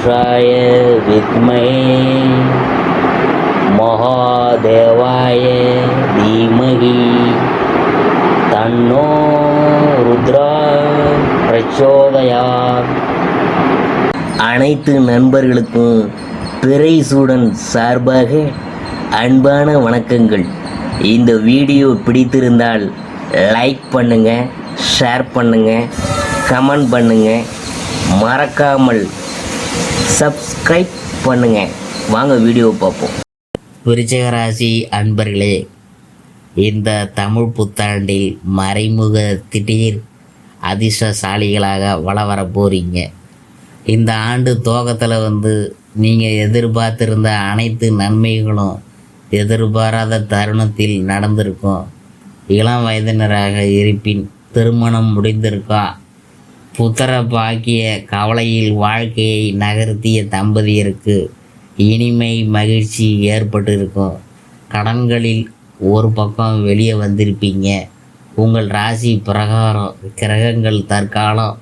புருஷாய வித்மை மகாதேவாய தீமகி தன்னோ ருத்ரா பிரச்சோதயார் அனைத்து நண்பர்களுக்கும் பிரைசூடன் சார்பாக அன்பான வணக்கங்கள். இந்த வீடியோ பிடித்திருந்தால் லைக் பண்ணுங்கள் ஷேர் பண்ணுங்கள் கமெண்ட் பண்ணுங்கள் மறக்காமல் சப்ஸ்கிரைப் பண்ணுங்க. வாங்க வீடியோ பார்ப்போம். விருச்சகராசி அன்பர்களே இந்த தமிழ் புத்தாண்டில் மறைமுக திடீர் அதிர்ஷ்டசாலிகளாக வள வர போகிறீங்க இந்த ஆண்டு துவக்கத்தில் வந்து நீங்கள் எதிர்பார்த்திருந்த அனைத்து நன்மைகளும் எதிர்பாராத தருணத்தில் நடந்திருக்கும். இளம் வயதினராக இருப்பின் திருமணம் முடிந்திருக்கா? புத்திர பாக்கிய கவலையில் வாழ்க்கையை நகர்த்திய தம்பதியருக்கு இனிமை மகிழ்ச்சி ஏற்பட்டிருக்கும். கடன்களில் ஒரு பக்கம் வெளியே வந்திருப்பீங்க. உங்கள் ராசி பிரகாரம் கிரகங்கள் தற்காலம்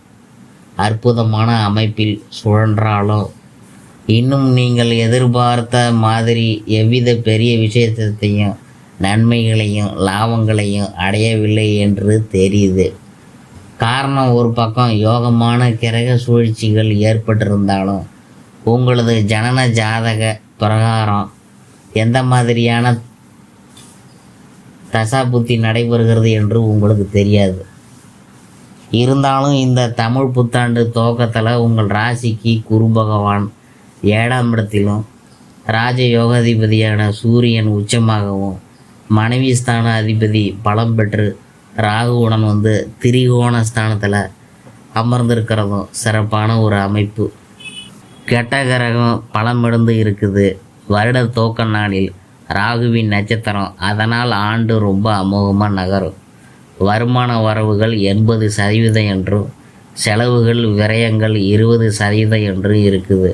அற்புதமான அமைப்பில் சுழன்றாலும். இன்னும் நீங்கள் எதிர்பார்த்த மாதிரி எவ்வித பெரிய விஷயத்தையும் நன்மைகளையும் லாபங்களையும் அடையவில்லை என்று தெரியுது. காரணம் ஒரு பக்கம் யோகமான கிரக சூழ்ச்சிகள் ஏற்பட்டிருந்தாலும் உங்களது ஜனன ஜாதக பிரகாரம் எந்த மாதிரியான தசாபுத்தி நடைபெறுகிறது என்று உங்களுக்கு தெரியாது. இருந்தாலும் இந்த தமிழ் புத்தாண்டு துவக்கத்தில் உங்கள் ராசிக்கு குரு பகவான் ஏழாம் இடத்திலும் ராஜ யோகாதிபதியான சூரியன் உச்சமாகவும் மனைவி ஸ்தான அதிபதி பலம் பெற்று ராகுவுடன் வந்து திரிகோண ஸ்தானத்தில் அமர்ந்திருக்கிறதும் சிறப்பான ஒரு அமைப்பு. கெட்ட கிரகம் பலமிழந்து இருக்குது. வருட தோக்க நாளில் ராகுவின் நட்சத்திரம் அதனால் ஆண்டு ரொம்ப அமோகமாக நகரும். வருமான வரவுகள் எண்பது சதவீதம் என்றும் செலவுகள் விரயங்கள் இருபது சதவீதம் என்று இருக்குது.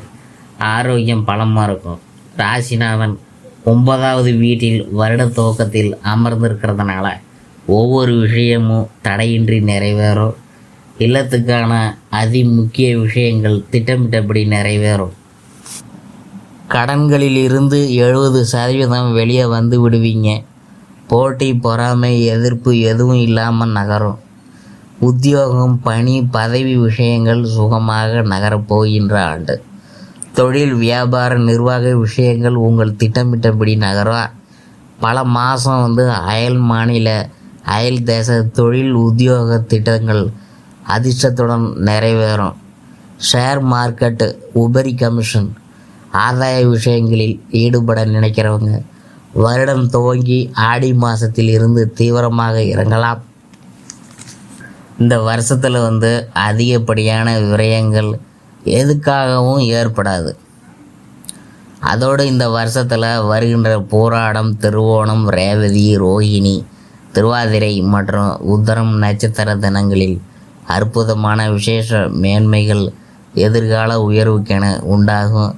ஆரோக்கியம் பலமாக இருக்கும். ராசிநாதன் ஒன்பதாவது வீட்டில் வருட துவக்கத்தில் அமர்ந்திருக்கிறதுனால ஒவ்வொரு விஷயமும் தடையின்றி நிறைவேறும். இல்லத்துக்கான அதி முக்கிய விஷயங்கள் திட்டமிட்டபடி நிறைவேறும். கடன்களில் இருந்து எழுபது சதவீதம் வெளியே வந்து விடுவீங்க. போட்டி பொறாமை எதிர்ப்பு எதுவும் இல்லாமல் நகரும். உத்தியோகம் பணி பதவி விஷயங்கள் சுகமாக நகரப் போகின்ற ஆண்டு. தொழில் வியாபார நிர்வாக விஷயங்கள் உங்கள் திட்டமிட்டபடி நகரும் பல மாதம் வந்து அயல் மாநில அயல் தேச தொழில் உத்தியோக திட்டங்கள் அதிர்ஷ்டத்துடன் நிறைவேறும். ஷேர் மார்க்கெட்டு உபரி கமிஷன் ஆதாய விஷயங்களில் ஈடுபட நினைக்கிறவங்க வருடம் துவங்கி ஆடி மாதத்தில் இருந்து தீவிரமாக இறங்கலாம். இந்த வருஷத்தில் வந்து அதிகப்படியான விரயங்கள் எதுக்காகவும் ஏற்படாது. அதோடு இந்த வருஷத்தில் வருகின்ற போராடம் திருவோணம் ரேவதி ரோஹிணி திருவாதிரை மற்றும் உத்தரம் நட்சத்திர தினங்களில் அற்புதமான விசேஷ மேன்மைகள் எதிர்கால உயர்வுக்கென உண்டாகும்.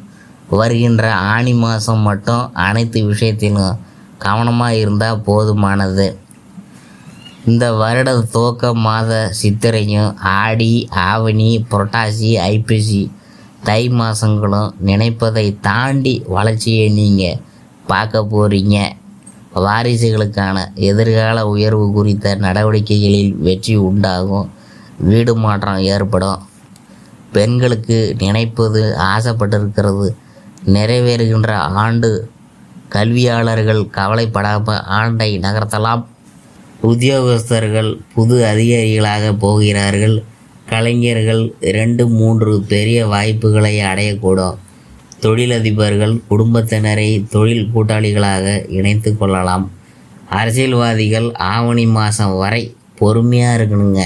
வருகின்ற ஆணி மாதம் மட்டும் அனைத்து விஷயத்திலும் கவனமாக இருந்தால் போதுமானது. இந்த வருட துவக்க மாத சித்திரையும் ஆடி ஆவணி புரட்டாசி ஐப்பசி தை மாதங்களும் நினைப்பதை தாண்டி வளர்ச்சியை நீங்கள் பார்க்க போகிறீங்க வாரிசுகளுக்கான எதிர்கால உயர்வு குறித்த நடவடிக்கைகளில் வெற்றி உண்டாகும். வீடு மாற்றம் ஏற்படும். பெண்களுக்கு நினைப்பது ஆசைப்பட்டிருக்கிறது. நிறைவேறுகின்ற ஆண்டு கல்வியாளர்கள் கவலைப்படாமல் ஆண்டை நகர்த்தலாம். உத்தியோகஸ்தர்கள் புது அதிகாரிகளாக போகிறார்கள். கலைஞர்கள் இரண்டு மூன்று பெரிய வாய்ப்புகளை அடையக்கூடும். தொழிலதிபர்கள் குடும்பத்தினரை தொழில் கூட்டாளிகளாக இணைத்து கொள்ளலாம். அரசியல்வாதிகள் ஆவணி மாதம் வரை பொறுமையாக இருக்கணுங்க.